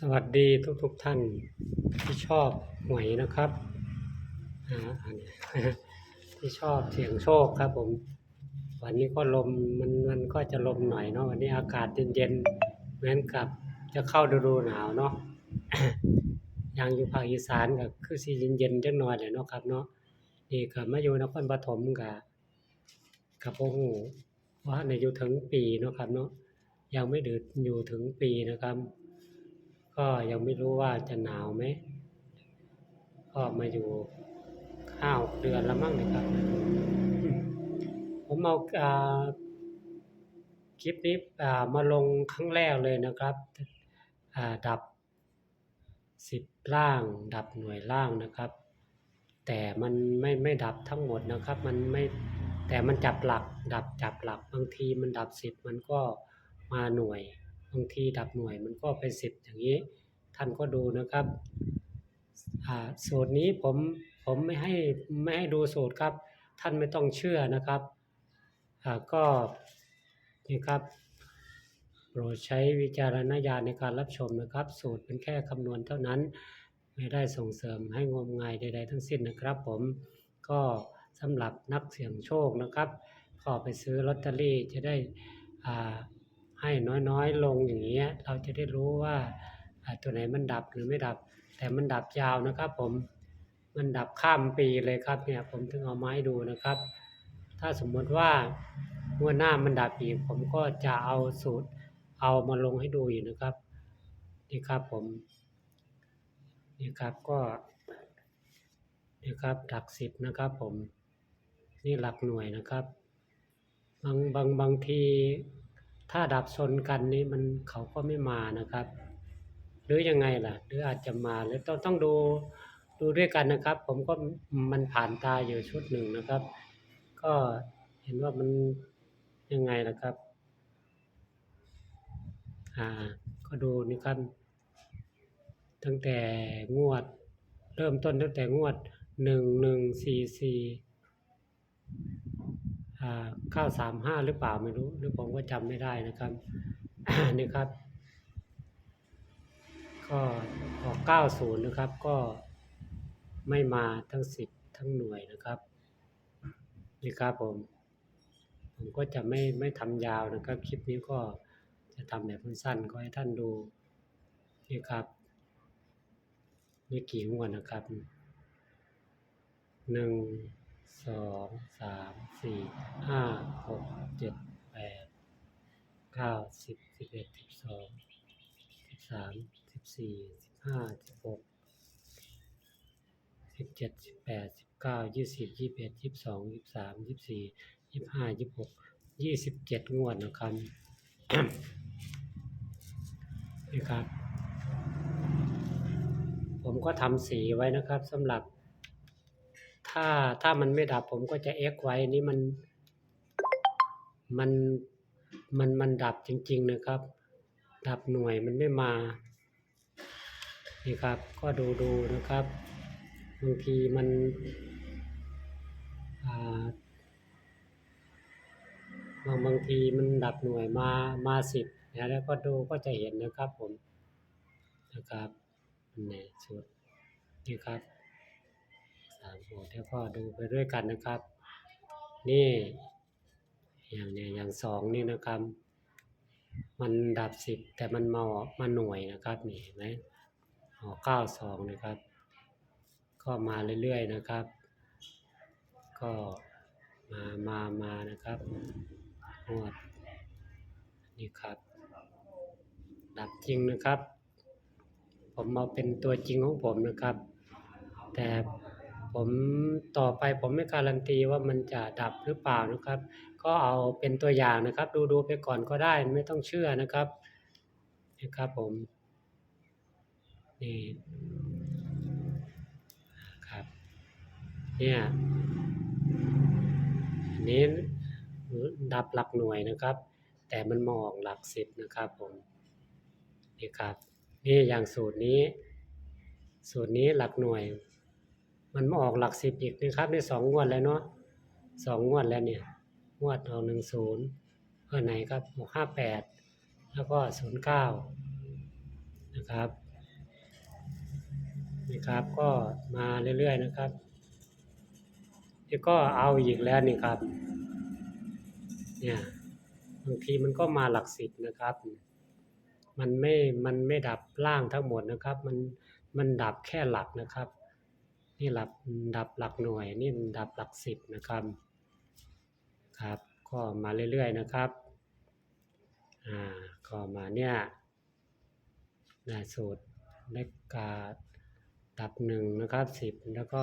สวัสดีทุกทุกๆท่านที่ชอบหวยนะครับอันนี้ที่ชอบเสียงโชคครับผม วันนี้ก็ลมมันมันก็จะลมหน่อยเนาะวันนี้อากาศเย็นๆเหมือนกับจะเข้าฤดูหนาวเนาะอย่างอยู่ภาคอีสานก็คือสิเย็นๆจักหน่อยแหละเนาะครับเนาะนี่ก็มาอยู่นครปฐมก็ก็บ่ฮู้ว่าในอยู่ถึงปีเนาะครับเนาะยังไม่ถึงอยู่ถึงปีนะครับ ก็ยังไม่รู้ว่าจะหนาวไหม ก็มาอยู่ห้าหกเดือนแล้วมั้งนะครับ ผมเอาคลิปนี้มาลงครั้งแรกเลยนะครับ ดับสิบล่าง ดับหน่วยล่างนะครับ แต่มันไม่ไม่ดับทั้งหมดนะครับ มันไม่แต่มันจับหลัก ดับจับหลักบางทีมันดับสิบมันก็มาหน่วยางทีดับหน่วยมันก็ไปสิบอย่างนี้ ท่านก็ดูนะครับอ่าสูตรนี้ผมผมไม่ให้ไม่ให้ดูสูตรครับ ท่านไม่ต้องเชื่อนะครับอ่าก็นี่ครับโปรดใช้วิจารณญาณในการรับชมนะครับ สูตรเป็นแค่คำนวณเท่านั้น ไม่ได้ส่งเสริมให้งมงายใด ๆ ทั้งสิ้นนะครับ ผมก็สำหรับนักเสี่ยงโชคนะครับ ก็ไปซื้อลอตเตอรี่จะได้อ่า ให้น้อยๆลงอย่างเงี้ยเราจะได้รู้ว่าตัวไหนมันดับหรือไม่ดับ แต่มันดับยาวนะครับ ผมมันดับข้ามปีเลยครับเนี่ยผมถึงเอาไม้ดูนะครับ ถ้าสมมติว่างวดหน้ามันดับอีกผมก็จะเอาสูตรเอามาลงให้ดูอยู่นะครับนี่ครับผมนี่ครับก็นี่ครับหลักสิบนะครับผมนี่หลักหน่วยนะครับ บางบางบางที ถ้าดับชนกันนี่มันเขาก็ไม่มานะครับ หรือยังไงล่ะ หรืออาจจะมาหรือต้องต้องดูดูด้วยกันนะครับ ผมก็มันผ่านตาอยู่ชุดหนึ่งนะครับ ก็เห็นว่ามันยังไงล่ะครับ อ่า ก็ดูนี่ครับ ตั้งแต่งวด เริ่มต้นตั้งแต่งวดหนึ่งหนึ่งสี่สี่ เก้าสามห้าหรือเปล่าไม่รู้หรือผมก็จำไม่ได้นะครับนี่ครับ ก็ออกเก้าศูนย์นะครับ ก็ไม่มาทั้งสิบทั้งหน่วยนะครับนี่ครับผมผมก็จะไม่ไม่ทำยาวนะครับคลิปนี้ก็จะทำแบบสั้นๆก็ให้ท่านดูนี่ครับนี่กี่งวดนะครับหนึ่ง สองสามสี่ห้าหกเจ็ดแปดเก้าสิบสิบเอ็ดสิบสองสิบสามสิบสี่สิบห้าสิบหกสิบเจ็ดสิบแปดสิบเก้ายี่สิบยี่สิบเอ็ดยี่สิบสองยี่สิบสามยี่สิบสี่ยี่สิบห้ายี่สิบหกยี่สิบเจ็ดงวดนะครับนี่ครับ ผมก็ทำสีไว้นะครับสำหรับ ถ้าถ้ามันไม่ดับผมก็จะเอ็กไว้นี่มันมันมันมันดับจริง ๆนะครับ ดับหน่วยมันไม่มา นี่ครับ ก็ดูดูนะครับบางทีมันบางบางทีมันดับหน่วยมามาสิบนะแล้วก็ดูก็จะเห็นนะครับผมนะครับนี่สุดนี่ครับามหัวแล้วก็ดูไปด้วยกันนะครับ นี่ อย่างเนี้ยอย่างสองนี่นะครับ มันดับสิบแต่มันมาออกมาหน่วยนะครับนี่เห็นไหมออกเก้าสองนะครับ ก็มาเรื่อยๆนะครับ ก็มามามานะครับงวดนี่ครับ ดับจริงนะครับ ผมเอาเป็นตัวจริงของผมนะครับ แต่ ผมต่อไปผมไม่การันตีว่ามันจะดับหรือเปล่านะครับ ก็เอาเป็นตัวอย่างนะครับ ดูดูไปก่อนก็ได้ไม่ต้องเชื่อนะครับนะครับผมนี่ครับเนี่ยอันนี้ดับหลักหน่วยนะครับ แต่มันมออกหลักสิบนะครับผมนี่ครับนี่อย่างสูตรนี้ สูตรนี้หลักหน่วย มันมาออกหลักสิบอีกนะครับในสองงวดแล้วเนาะสองงวดแล้วเนี่ยงวดเอาหนึ่งศูนย์เออไหนครับหกห้าแปดแล้วก็ศูนย์เก้านะครับนี่ครับก็มาเรื่อยๆนะครับนี่ก็เอาอีกแล้วนี่ครับเนี่ยบางทีมันก็มาหลักสิบนะครับ มันไม่มันไม่ดับล่างทั้งหมดนะครับ มันมันดับแค่หลักนะครับ นี่หลับดับหลักหน่วย นี่ดับหลักสิบนะครับ ครับ ก็มาเรื่อยๆนะครับ อ่า ก็มาเนี่ยนะสูตรเลขกาดับหนึ่งนะครับสิบแล้วก็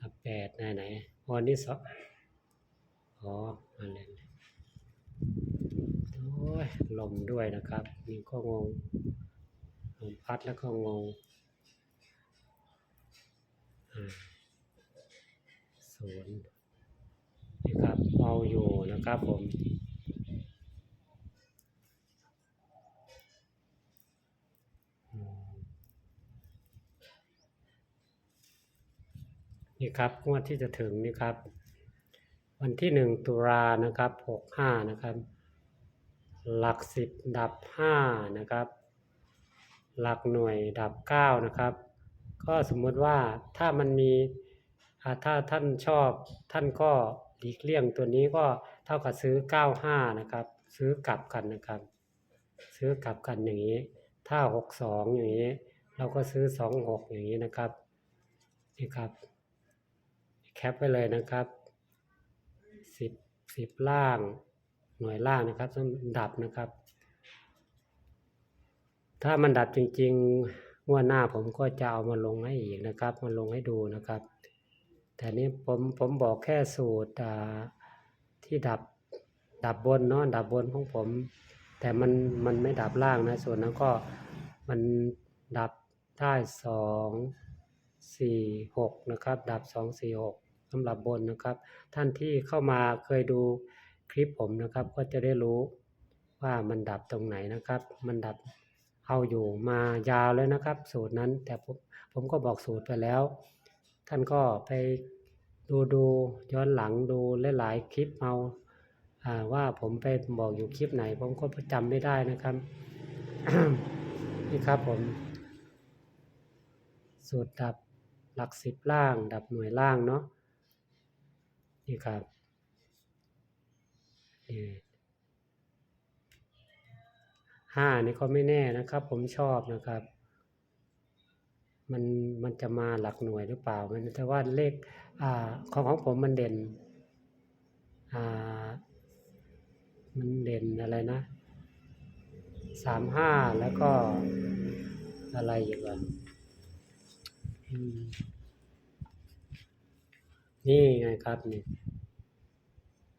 ดับแปดไหนไหนวันนี้สองอ๋อมาเลยโอ้ยลมด้วยนะครับนี่ก็งงลมพัดแล้วก็งง ศูนย์นี่ครับเอาอยู่นะครับผมอืมนี่ครับงวดที่จะถึงนี่ครับ วันที่หนึ่งตุลานะครับหกห้านะครับ หลักสิบดับห้านะครับ หลักหน่วยดับเก้านะครับ ก็สมมุติว่าถ้ามันมีถ้าท่านชอบท่านก็หลีกเลี่ยงตัวนี้ก็เท่ากับซื้อเก้าห้านะครับ ซื้อกลับกันนะครับ ซื้อกลับกันอย่างนี้ ถ้าหกสองอย่างนี้ เราก็ซื้อสองหกอย่างนี้นะครับนี่ครับแคปไว้เลยนะครับสิบสิบล่างหน่วยล่างนะครับต้องดับนะครับ ถ้ามันดับจริง ๆ งวดหน้าผมก็จะเอามาลงให้อีกนะครับ มาลงให้ดูนะครับ แต่นี้ผมผมบอกแค่สูตรอ่าที่ดับดับบนเนาะดับบนของผม แต่มันมันไม่ดับล่างนะส่วนนั้นก็มันดับได้สองสี่หกนะครับ ดับสองสี่หกสำหรับบนนะครับ ท่านที่เข้ามาเคยดูคลิปผมนะครับ ก็จะได้รู้ว่ามันดับตรงไหนนะครับ มันดับ เอาอยู่มายาวเลยนะครับ สูตรนั้นแต่ผมผมก็บอกสูตรไปแล้ว ท่านก็ไปดูดูย้อนหลังดูหลายๆคลิปเอาว่าผมไปบอกอยู่คลิปไหน ผมก็จำไม่ได้นะครับ นี่ครับผม สูตรดับหลักสิบล่าง ดับหน่วยล่างเนาะนี่ครับนี่ ห้านี่ก็ไม่แน่นะครับ ผมชอบนะครับ มันมันจะมาหลักหน่วยหรือเปล่า มันแต่ว่าเลขอ่าของของผมมันเด่นอ่ามันเด่นอะไรนะสามห้าแล้วก็อะไรอีกอะอืมนี่ไงครับนี่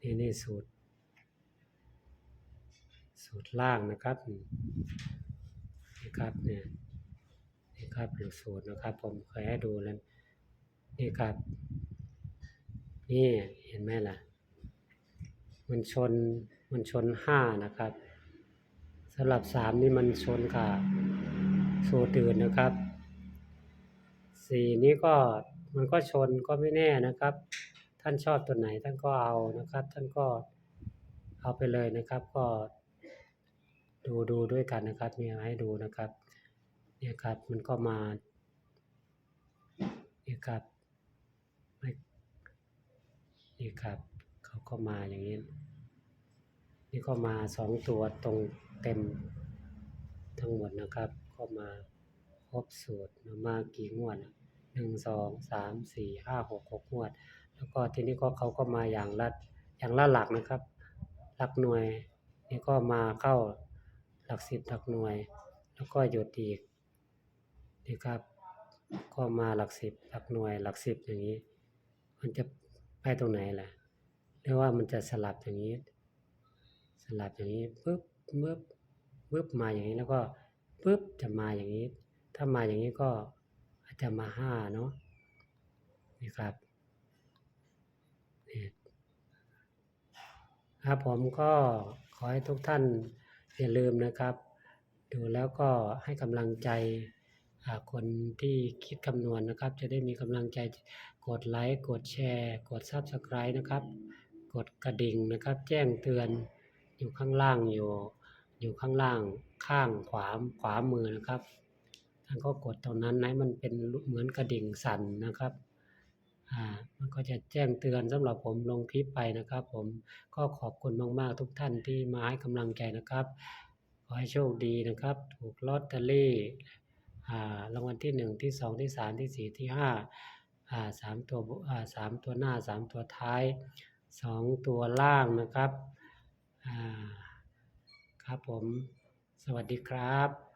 นี่นี่สูตร สูตรล่างนะครับนี่ครับเนี่ยนี่ครับหลักสูตรนะครับ ผมเคยให้ดูแล้วนี่ครับ นี่เห็นไหมล่ะ มันชนมันชนห้านะครับสำหรับสามนี่มันชนกับสูตรอื่นนะครับสี่นี้ก็มันก็ชนก็ไม่แน่นะครับ ท่านชอบตัวไหนท่านก็เอานะครับ ท่านก็เอาไปเลยนะครับ ก็ ดูดูด้วยกันนะครับมีให้ดูนะครับเนี่ยครับมันก็มาเนี่ยครับไม่นี่ครับเขาก็มาอย่างนี้ นี่ก็มาสองตัวตรงเต็มทั้งหมดนะครับ ก็มาครบสูตรมากี่งวดหนึ่งสองสามสี่ห้าหกหกงวด แล้วก็ทีนี้ก็เขาก็มาอย่างละอย่างละหลักนะครับ หลักหน่วยนี่ก็มาเข้า หลักสิบหลักหน่วย แล้วก็หยุดอีกนี่ครับ ก็มาหลักสิบหลักหน่วย หลักสิบอย่างนี้ มันจะไปตรงไหนล่ะหรือว่ามันจะสลับอย่างนี้ สลับอย่างนี้ปึ๊บปึ๊บปึ๊บมาอย่างนี้แล้วก็ปึ๊บจะมาอย่างนี้ ถ้ามาอย่างนี้ก็อาจจะมาห้าเนาะนี่ครับครับผมก็ขอให้ทุกท่าน อย่าลืมนะครับ ดูแล้วก็ให้กำลังใจคนที่คิดคำนวณนะครับ จะได้มีกำลังใจกดไลค์กดแชร์ กด Subscribe นะครับ กดกระดิ่งนะครับ แจ้งเตือนอยู่ข้างล่างอยู่ อยู่ข้างล่างข้างขวาขวามือนะครับท่านก็กดตรงนั้นให้มันเป็นเหมือนกระดิ่งสั่นนะครับ มันก็จะแจ้งเตือนสำหรับผมลงคลิปไปนะครับ ผมก็ขอบคุณมาก ๆ ทุกท่านที่มาให้กำลังใจนะครับ ขอให้โชคดีนะครับ ถูกลอตเตอรี่อ่ารางวัลที่หนึ่งที่สองที่สามที่สี่ที่ห้าอ่าสามตัวบอ่าสามตัวหน้าสามตัวท้ายสองตัวล่างนะครับอ่าครับผม สวัสดีครับ